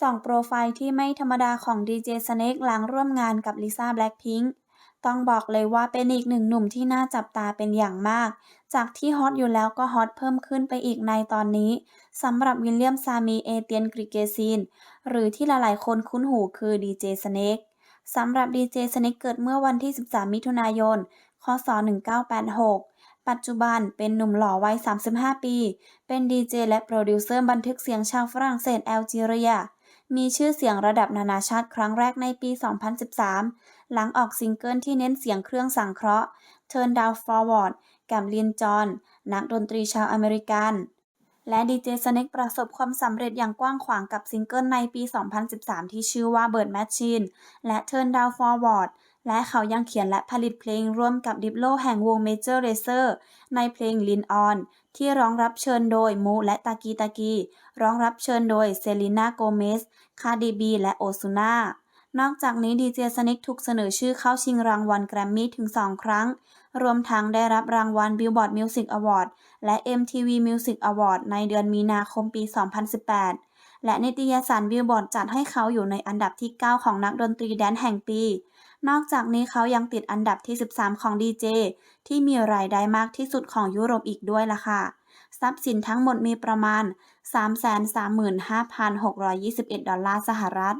ส่องโปรไฟล์ที่ไม่ธรรมดาของดีเจสเน็กหลังร่วมงานกับลิซ่าแบล็คพิงค์ต้องบอกเลยว่าเป็นอีกหนึ่งหนุ่มที่น่าจับตาเป็นอย่างมาก จากที่ฮอตอยู่แล้วก็ฮอตเพิ่มขึ้นไปอีกในตอนนี้สำหรับวิลเลียมซามีเอเตียนกริเกซิน หรือที่หลายๆคนคุ้นหูคือดีเจสเน็กสำหรับดีเจสเน็กเกิดเมื่อวันที่ 13 มิถุนายน คศ 1986 ปัจจุบันเป็นหนุ่มหล่อวัย 35 ปี เป็นดีเจและโปรดิวเซอร์บันทึกเสียงชาวฝรั่งเศสแอลจีเรีย มีชื่อเสียงระดับนานาชาติครั้งแรกในปี 2013 หลังออกซิงเกิลที่เน้นเสียงเครื่องสังเคราะห์ Turn Down Forward กับลินจอน นักดนตรีชาวอเมริกัน และดีเจสเน็กประสบความสำเร็จอย่างกว้างขวางกับซิงเกิลในปี 2013 ที่ชื่อว่า Bird Machine และ Turn Down Forward และเขายังเขียนและผลิตเพลงร่วมกับดิปโลแห่งวง Major Lazer ในเพลง Lean On ที่ร้องรับเชิญโดยมูและตากีตากี ร้องรับเชิญโดยเซลีนาโกเมสคาร์ดิบีและโอซูนานอกจากนี้ดีเจสน็กถูกเสนอชื่อเข้าชิงรางวัลแกรมมี่ถึง 2 ครั้ง รวมทั้งได้รับรางวัล Billboard Music Award และ MTV Music Award ในเดือนมีนาคมปี 2018 และนิตยสาร Billboard จัดให้เขาอยู่ในอันดับที่ 9 ของนักดนตรีแดนซ์แห่งปี นอกจากนี้เขายังติดอันดับที่ 13 ของดีเจที่มีรายได้มากที่สุดของยุโรปอีกด้วยล่ะค่ะ ทรัพย์สินทั้งหมดมีประมาณ 335,621 ดอลลาร์สหรัฐ